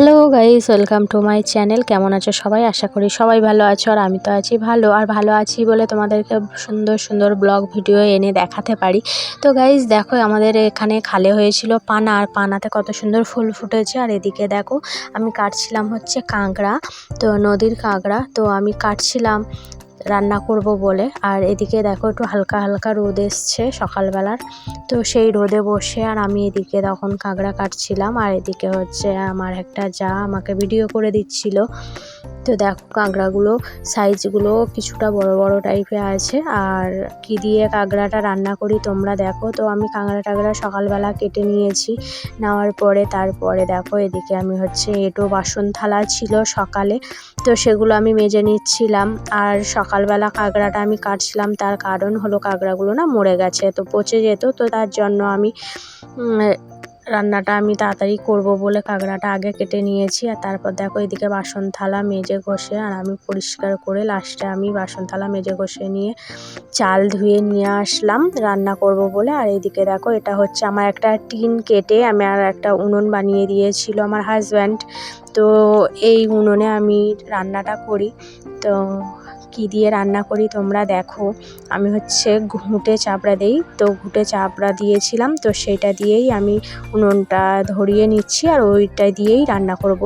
Hello guys, welcome to my channel. কেমন আছো সবাই? আশা করি সবাই ভালো আছো আর আমি তো আছি ভালো। আর ভালো আছি বলে তোমাদেরকে সুন্দর সুন্দর ব্লগ ভিডিও এনে দেখাতে পারি। তো গাইস, দেখো আমাদের এখানে খালে হয়েছিল পানা। আর পানাতে কত সুন্দর ফুল ফুটেছে। আর এদিকে দেখো, আমি কাটছিলাম হচ্ছে কাঁকড়া, তো নদীর কাঁকড়া। তো আমি কাটছিলাম রান্না করব বলে। আর এদিকে দেখো একটু হালকা হালকা রোদ এসছে সকালবেলার। তো সেই রোদে বসে আর আমি এদিকে তখন কাঁকড়া কাটছিলাম। আর এদিকে হচ্ছে আমার একটা যা আমাকে ভিডিও করে দিচ্ছিল। তো দেখো কাঁকড়াগুলো সাইজগুলো কিছুটা বড় বড় টাইপের আছে। আর কি দিয়ে কাঁকড়াটা রান্না করি তোমরা দেখো। তো আমি কাঁকড়া টাকড়া সকালবেলা কেটে নিয়েছি, নেওয়ার পরে তারপরে দেখো এদিকে আমি হচ্ছে এটো বাসন থালা ছিল সকালে, তো সেগুলো আমি মেজে নিচ্ছিলাম। আর সকালবেলা কাঁকড়াটা আমি কাটছিলাম, তার কারণ হলো কাঁকড়াগুলো না মরে গেছে, তো পচে যেত, তো তার জন্য আমি রান্নাটা আমি তাড়াতাড়ি করব বলে কাঁকড়াটা আগে কেটে নিয়েছি আর তারপর দেখো এদিকে বাসন থালা মেজে ঘষে আর আমি পরিষ্কার করে লাস্টে আমি বাসন থালা মেজে ঘষে নিয়ে চাল ধুয়ে নিয়ে আসলাম, রান্না করব বলে। আর এদিকে দেখো এটা হচ্ছে আমার একটা টিন কেটে আমি আর একটা উনুন বানিয়ে দিয়েছিল আমার হাজব্যান্ড। তো এই উনুনে আমি রান্নাটা করি। তো কি দিয়ে রান্না করি তোমরা দেখো। আমি হচ্ছে ঘুঁটে চাপড়া দিই। তো ঘুঁটে চাপড়া দিয়েছিলাম, তো সেটা দিয়েই আমি উনুনটা ধরিয়ে নিচ্ছি আর ওইটা দিয়েই রান্না করব।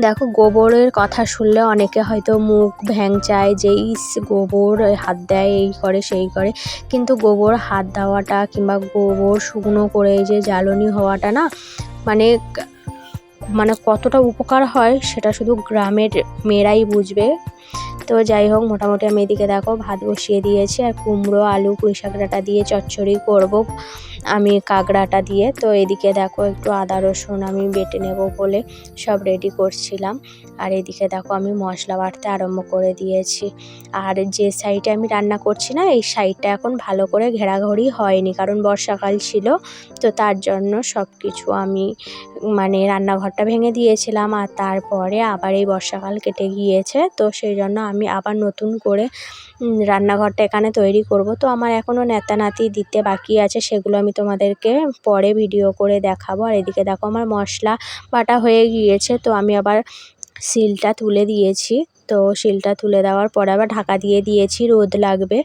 দেখো, গোবরের কথা শুনলে অনেকে হয়তো মুখ ভ্যাংচায় যে, ইস, গোবর হাত দেয়, এই করে, সেই করে। কিন্তু গোবর হাত দেওয়াটা কিংবা গোবর শুকনো করে যে জ্বালনি হওয়াটা না মানে মানে কতটা উপকার হয় সেটা শুধু গ্রামের মেয়েরাই বুঝবে। তো যাই হোক, মোটামুটি আমি এদিকে দেখো, ভাত বসিয়ে দিয়েছি আর কুমড়ো, আলু, পুঁই শাক ডাঁটা দিয়ে চচ্চড়ি করব, আমি কাঁকড়াটা দিয়ে। তো এদিকে দেখো, একটু আদা, রসুন আমি বেটে নেব বলে সব রেডি করছিলাম। আর এদিকে দেখো, আমি মশলা বাটতে আরম্ভ করে দিয়েছি। আর যে সাইডে আমি রান্না করছি না, এই সাইডটা এখন ভালো করে ঘেরাঘড়ি হয়নি, কারণ বর্ষাকাল ছিল। তো তার জন্য সব কিছু আমি মানে রান্নাঘরটা ভেঙে দিয়েছিলাম আর তারপরে আবার এই বর্ষাকাল কেটে গিয়েছে। তো সেই জন্য আমি আবার নতুন করে রান্নাঘরটা এখানে তৈরি করব। তো আমার এখনও নেতানাতি নাতি দিতে বাকি আছে, সেগুলো আমি তোমাদেরকে পরে ভিডিও করে দেখাবো। আর এদিকে দেখো আমার মশলা বাটা হয়ে গিয়েছে, তো আমি আবার সিলটা তুলে দিয়েছি। তো শিলটা তুলে দেওয়ার পরে আবার ঢাকা দিয়ে দিয়েছি, রোদ লাগবে।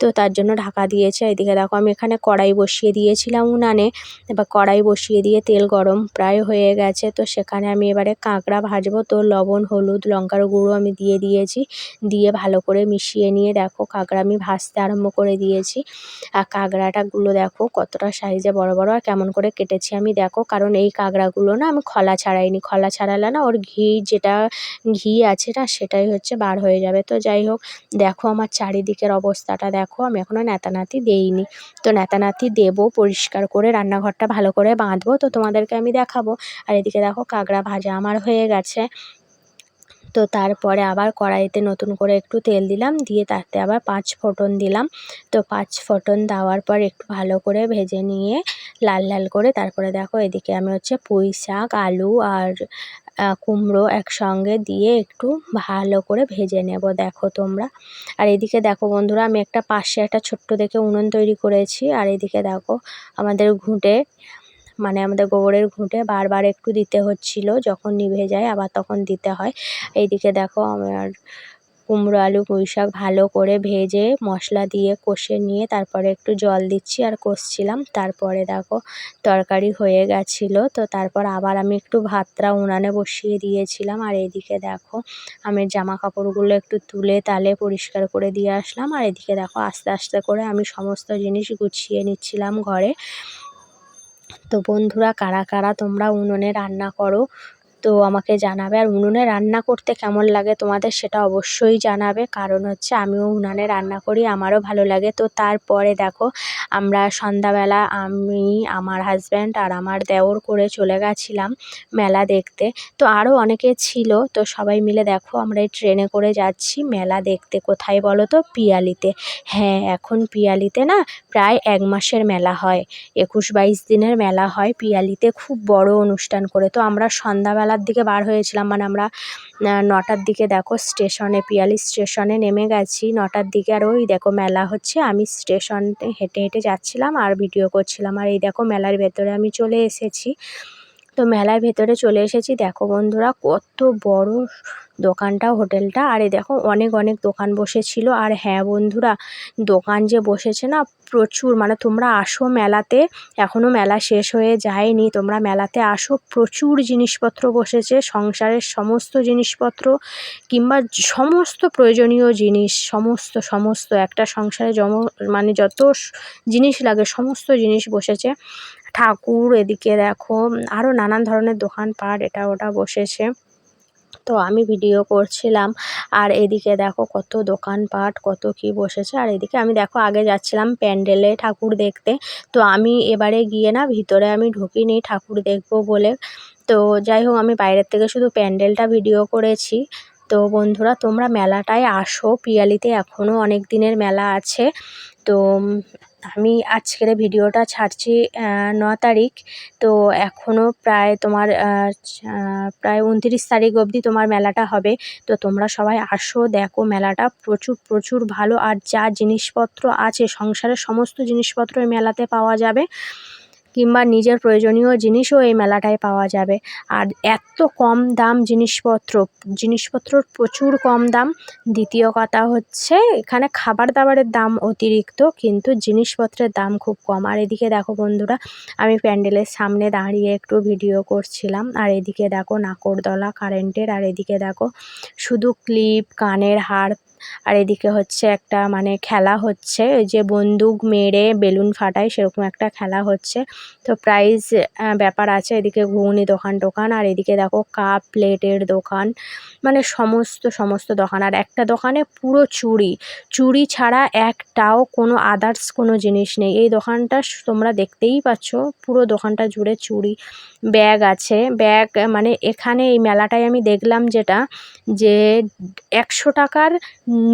তো তার জন্য ঢাকা দিয়েছি। এদিকে দেখো আমি এখানে কড়াই বসিয়ে দিয়েছিলাম উনানে। এবার কড়াই বসিয়ে দিয়ে তেল গরম প্রায় হয়ে গেছে। তো সেখানে আমি এবারে কাঁকড়া ভাজবো। তো লবণ, হলুদ, লঙ্কার গুঁড়ো আমি দিয়ে দিয়েছি। দিয়ে ভালো করে মিশিয়ে নিয়ে দেখো কাঁকড়া আমি ভাজতে আরম্ভ করে দিয়েছি। আর কাঁকড়াটাগুলো দেখো কতটা সাইজে বড় বড় আর কেমন করে কেটেছি আমি দেখো। কারণ এই কাঁকড়াগুলো না আমি খলা ছাড়াইনি। খলা ছাড়ালে না ওর ঘি যেটা ঘি আছে না সেটাই হচ্ছে বার হয়ে যাবে। তো যাই হোক, দেখো আমার চারিদিকের অবস্থাটা দেখো। আমি এখনও ন্যাতানাতি দেইনি। তো ন্যাতানাতি দেবো, পরিষ্কার করে রান্নাঘরটা ভালো করে বাঁধবো। তো তোমাদেরকে আমি দেখাবো। আর এদিকে দেখো কাঁকড়া ভাজা আমার হয়ে গেছে। তো তারপরে আবার কড়াইতে নতুন করে একটু তেল দিলাম। দিয়ে তাতে আবার পাঁচ ফোটন দিলাম। তো পাঁচ ফোটন দেওয়ার পর একটু ভালো করে ভেজে নিয়ে লাল লাল করে তারপরে দেখো এদিকে আমি হচ্ছে পুঁই শাক, আলু আর কুমড়ো একসঙ্গে দিয়ে একটু ভালো করে ভেজে নেব, দেখো তোমরা। আর এদিকে দেখো বন্ধুরা, আমি একটা পাশে একটা ছোট্ট দেখে উনুন তৈরি করেছি, আর এদিকে দেখো আমাদের ঘুঁটে মানে আমাদের গোবরের ঘুঁটে বারবার একটু দিতে হচ্ছিল, যখন নিভে যায় আবার তখন দিতে হয়। এইদিকে দেখো আমার কুমড়ো আলু, পুঁই শাক ভালো করে ভেজে মশলা দিয়ে কষে নিয়ে তারপরে একটু জল দিচ্ছি আর কষছিলাম। তারপরে দেখো তরকারি হয়ে গেছিল। তো তারপর আবার আমি একটু ভাতটা উনানে বসিয়ে দিয়েছিলাম। আর এদিকে দেখো আমি জামা কাপড়গুলো একটু তুলে তালে পরিষ্কার করে দিয়ে আসলাম। আর এদিকে দেখো আস্তে আস্তে করে আমি সমস্ত জিনিস গুছিয়ে নিচ্ছিলাম ঘরে। তো বন্ধুরা, কারা কারা তোমরা উনুনে রান্না করো তো আমাকে জানাবে। আর উনুনে রান্না করতে কেমন লাগে তোমাদের সেটা অবশ্যই জানাবে। কারণ হচ্ছে আমিও উনানে রান্না করি, আমারও ভালো লাগে। তো তারপরে দেখো, আমরা সন্ধ্যাবেলা আমি, আমার হাজব্যান্ড আর আমার দেওর করে চলে গেছিলাম মেলা দেখতে। তো আরও অনেকে ছিল, তো সবাই মিলে দেখো আমরা এই ট্রেনে করে যাচ্ছি মেলা দেখতে। কোথায় বলো তো? পিয়ালিতে। হ্যাঁ এখন পিয়ালিতে না প্রায় এক মাসের মেলা হয়। একুশ বাইশ দিনের মেলা হয়। পিয়ালিতে খুব বড় অনুষ্ঠান করে। তো আমরা সন্ধ্যাবেলা বেলার দিকে বার হয়েছিলাম। মানে আমরা নটার দিকে দেখো স্টেশনে, পিয়ালি স্টেশনে নেমে গেছি। নটার দিকে আর ওই দেখো মেলা হচ্ছে। আমি স্টেশন হেঁটে হেঁটে যাচ্ছিলাম আর ভিডিও করছিলাম। আর এই দেখো মেলার ভেতরে আমি চলে এসেছি। তো মেলার ভেতরে চলে এসেছি। দেখো বন্ধুরা, কত বড় দোকানটা, হোটেলটা। আর দেখো, অনেক অনেক দোকান বসেছিল। আর হ্যাঁ বন্ধুরা, দোকান যে বসেছে না, প্রচুর। মানে তোমরা আসো মেলাতে এখনও মেলা শেষ হয়ে যায়নি। তোমরা মেলাতে আসো, প্রচুর জিনিসপত্র বসেছে। সংসারের সমস্ত জিনিসপত্র, কিংবা সমস্ত প্রয়োজনীয় জিনিস, সমস্ত সমস্ত। একটা সংসারে জম মানে যত জিনিস লাগে, সমস্ত জিনিস বসেছে। ঠাকুর এদিকে দেখো আরও নানান ধরনের দোকানপাট, এটা ওটা বসেছে। তো আমি ভিডিও করছিলাম, আর এদিকে দেখো কত দোকানপাট, কত কি বসেছে। আর এদিকে আমি দেখো আগে যাচ্ছিলাম প্যান্ডেলে ঠাকুর দেখতে, তো আমি এবারে গিয়ে না ভিতরে আমি ঢুকিনি ঠাকুর দেখব বলে। তো যাই হোক, আমি বাইরের থেকে শুধু প্যান্ডেলটা ভিডিও করেছি। তো বন্ধুরা, তোমরা মেলাটায় আসো। পিয়ালিতে এখনও অনেক দিনের মেলা আছে। তো আমি আজকের ভিডিওটা ছাড়ছি ন তারিখ। তো এখনও প্রায় তোমার প্রায় উনত্রিশ তারিখ অবধি তোমার মেলাটা হবে। তো তোমরা সবাই আসো, দেখো মেলাটা। প্রচুর প্রচুর ভালো। আর যা জিনিসপত্র আছে, সংসারের সমস্ত জিনিসপত্র মেলাতে পাওয়া যাবে। কিংবা নিজের প্রয়োজনীয় জিনিসও এই মেলাটায় পাওয়া যাবে। আর এত কম দাম জিনিসপত্র, জিনিসপত্রর প্রচুর কম দাম। দ্বিতীয় কথা হচ্ছে, এখানে খাবার দাবারের দাম অতিরিক্ত, কিন্তু জিনিসপত্রের দাম খুব কম। আর এদিকে দেখো বন্ধুরা, আমি প্যান্ডেলের সামনে দাঁড়িয়ে একটু ভিডিও করছিলাম। আর এদিকে দেখো নাকরদলা কারেন্টের আর এদিকে দেখো শুধু ক্লিপ কানের হার আর এদিকে হচ্ছে একটা মানে খেলা হচ্ছে ওই যে বন্দুক মেরে বেলুন ফাটায় সেরকম একটা খেলা হচ্ছে। তো প্রাইজ ব্যাপার আছে, এদিকে ঘুগনি দোকান টোকান, আর এদিকে দেখো কাপ প্লেটের দোকান মানে সমস্ত সমস্ত দোকান। আর একটা দোকানে পুরো চুড়ি চুড়ি ছাড়া একটাও কোনো আদার্স কোনো জিনিস নেই। এই দোকানটা তোমরা দেখতেই পাচ্ছ, পুরো দোকানটা জুড়ে চুড়ি, ব্যাগ আছে। ব্যাগ মানে এখানে এই মেলাটায় আমি দেখলাম যেটা, যে একশো টাকার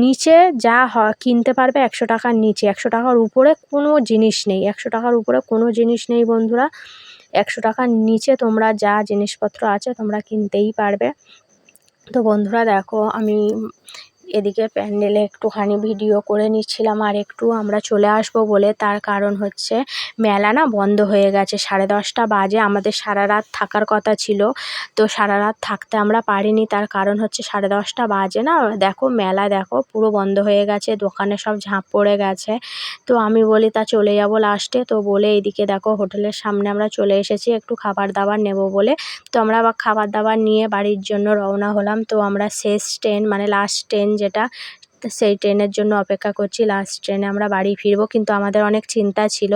নিচে যা কিনতে পারবে একশো টাকার নিচে। একশো টাকার উপরে কোনো জিনিস নেই। একশো টাকার উপরে কোনো জিনিস নেই বন্ধুরা। একশো টাকার নিচে তোমরা যা জিনিসপত্র আছে তোমরা কিনতেই পারবে। তো বন্ধুরা দেখো, আমি এদিকে প্যান্ডেলে একটুখানি ভিডিও করে নিচ্ছিলাম আর একটু আমরা চলে আসব বলে। তার কারণ হচ্ছে মেলা না বন্ধ হয়ে গেছে। সাড়ে দশটা বাজে। আমাদের সারা রাত থাকার কথা ছিল। তো সারা রাত থাকতে আমরা পারিনি। তার কারণ হচ্ছে সাড়ে দশটা বাজে না। দেখো মেলা দেখো পুরো বন্ধ হয়ে গেছে। দোকানে সব ঝাঁপ পড়ে গেছে। তো আমি বলি, তা চলে যাব লাস্টে। তো বলে, এদিকে দেখো হোটেলের সামনে আমরা চলে এসেছি। একটু খাবার দাবার নেব বলে। তো আমরা আবার খাবার দাবার নিয়ে বাড়ির জন্য রওনা হলাম। তো আমরা শেষ ট্রেন মানে লাস্ট ট্রেন যেটা সেই ট্রেনের জন্য অপেক্ষা করছি। লাস্ট ট্রেনে আমরা বাড়ি ফিরবো। কিন্তু আমাদের অনেক চিন্তা ছিল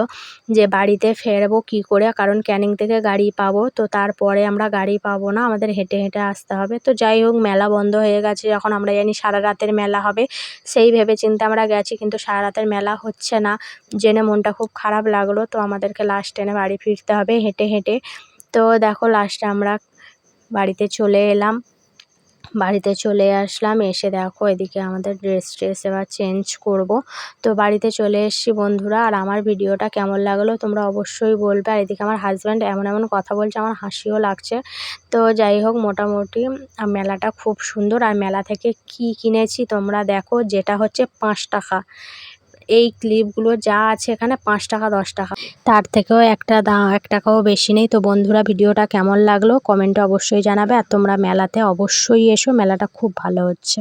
যে বাড়িতে ফেরবো কী করে, কারণ ক্যানিং থেকে গাড়ি পাবো। তো তারপরে আমরা গাড়ি পাবো না, আমাদের হেঁটে হেঁটে আসতে হবে। তো যাই হোক, মেলা বন্ধ হয়ে গেছে। যখন আমরা জানি সারা রাতের মেলা হবে, সেই ভেবে চিন্তে আমরা গেছি, কিন্তু সারা রাতের মেলা হচ্ছে না। জেনে মনটা খুব খারাপ লাগল। তো আমাদেরকে লাস্ট ট্রেনে বাড়ি ফিরতে হবে হেঁটে হেঁটে। তো দেখো লাস্টে আমরা বাড়িতে চলে এলাম। বাড়িতে চলে আসলাম, এসে দেখো এদিকে আমাদের ড্রেস ট্রেস এবার চেঞ্জ করব। তো বাড়িতে চলে এসছি বন্ধুরা, আর আমার ভিডিওটা কেমন লাগল তোমরা অবশ্যই বলবে। আর এদিকে আমার হাজব্যান্ড এমন এমন কথা বলছে, আমার হাসিও লাগছে। তো যাই হোক, মোটামুটি মেলাটা খুব সুন্দর। আর মেলা থেকে কি কিনেছি তোমরা দেখো, যেটা হচ্ছে পাঁচ টাকা। এই ক্লিপগুলো যা আছে এখানে পাঁচ টাকা, দশ টাকা। তার থেকেও একটা দাম এক টাকাও বেশি নেই। তো বন্ধুরা, ভিডিওটা কেমন লাগল? কমেন্টে অবশ্যই জানাবে। আর তোমরা মেলাতে অবশ্যই এসো। মেলাটা খুব ভালো হচ্ছে।